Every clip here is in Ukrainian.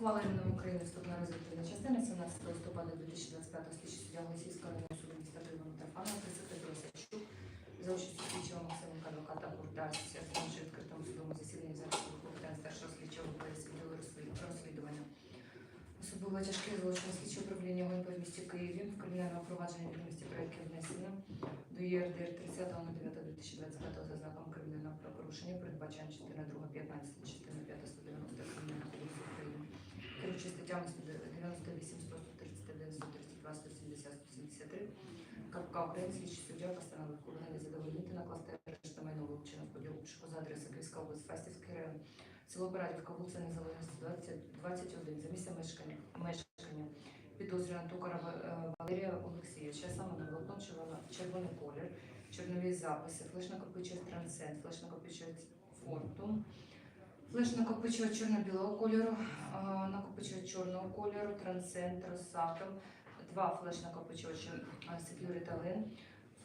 Ухвала Імені України вступна розвитку частини 17 листопада 2025 слідчий суддя Голосівського районного суду міста Києва Митрофанова присягти Осадчук за участю слідчого Максименка адвоката Гурта з відкритому судовому засіданні зараз Богдан старшого слідчого відділу розслідування. Особливо тяжкий злочин слідчого управління ГУНП в місті Києві в кримінальному провадженні відомості про яке внесено до ЄРДР 30.09.2025 за знаком кримінального правопорушення, передбачаємо частина 2, 15, частина 5, 190 Кримінального. Керуючи статтями 198, 100, 139, 132, 170, 173, КПК України, слідчий суддя постановив виконання задовольнити накласти арешт на майно вилучено в ході обшуку за адресою Київська область, Фастівський район, село Барадівка, вулиця Незалежності, 20, 21, за місцем мешкання, мешкання. Підозрюваного Токара е, Валерія Олексійовича, саме на блокнот червоний колір, чорнові записи, флеш-накопичувач трансцент, флеш-накопичувач фортум, флеш-накопичувач чорно-білого кольору, накопичувач чорного кольору, трансцент, Росатом, два флеш-накопичувачі Security Lane,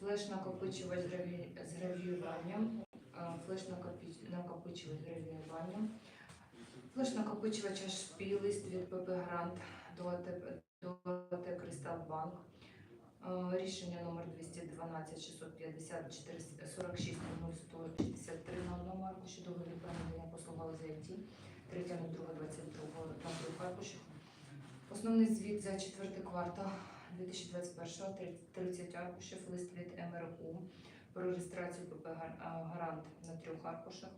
флеш-накопичувач з граві- гравіюванням, флеш-накопичувач з гравіюванням, флеш-накопичувач шпі, лист від ПП Грант до АТ Кристал Банк. Е, Рішення номер 212 650 46 163 на одному аркуші договорів про надання послуг галузі IT, 3.02.22 на двох аркушах. Основний звіт за четвертий квартал 2021 30 аркушів, лист від МРУ про реєстрацію ПП Гарант на трьох аркушах.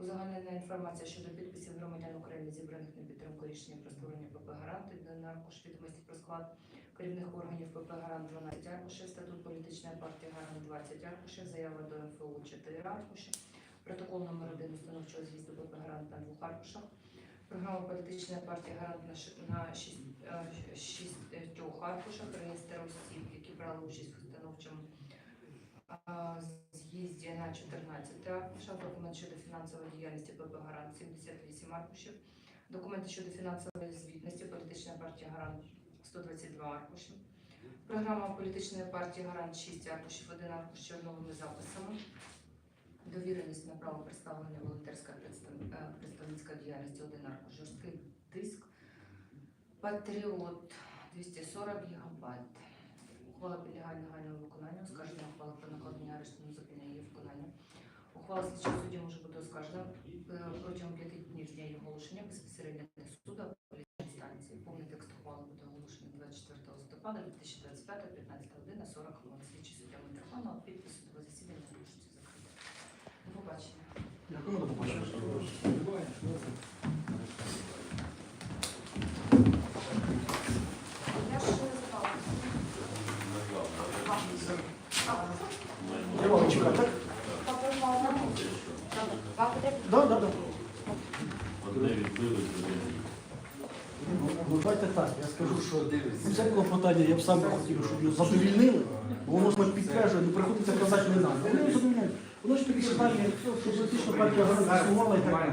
Узагальнена інформація щодо підписів громадян України, зібраних на підтримку рішення про створення ПП Гарант, один аркуш відомості про склад керівних органів ПП Гарант 12 аркушів, статут політичної партії Гарант 20 аркушів, заява до МФО 4 аркуші, протокол номер 1 установчого з'їзду ПП Гарант на двох аркушах, програма політичної партії Гарант на ши- на 6 аркушах, реєстр осіб, які брали участь в установчому а, з'їзді на 14 аркушах, документ щодо фінансової діяльності ПП Гарант 78 аркушів, документи щодо фінансової звітності політичної партії Гарант 122 аркуші, програма політичної партії Гарант 6 аркушів, один аркуш з чорновими записами, довіреність на право представлення волонтерська е, представницька діяльність, один аркуш, жорсткий тиск, Патріот 240 гігабайт. Ухвала підлягає негайному виконанню, оскарження ухвали про накладення арешту на зупинення її виконання. Ухвала слідчого судді може бути оскаржена е, протягом п'яти днів з дня її оголошення безпосередньо до суду апеляційної інстанції. Повний текст ухвали буде оголошений 24 листопада 2025, 15 година 40 хвилин. Слідчий суддя Митрофанова, підпис судового засідання оголошується закрите. До побачення. Дякую, до побачення. Я ж запала. Я вам чекаю, так? Вам потрібно? Да, да, да. Одне відбили. Ну, давайте так, я скажу, що це клопотання, я б сам хотів, щоб його задовільнили, бо воно ж підкаже, ну приходиться казати не нам. Вони його задовільняють. Воно ж таке питання, що політична партія гарантувала і так далі.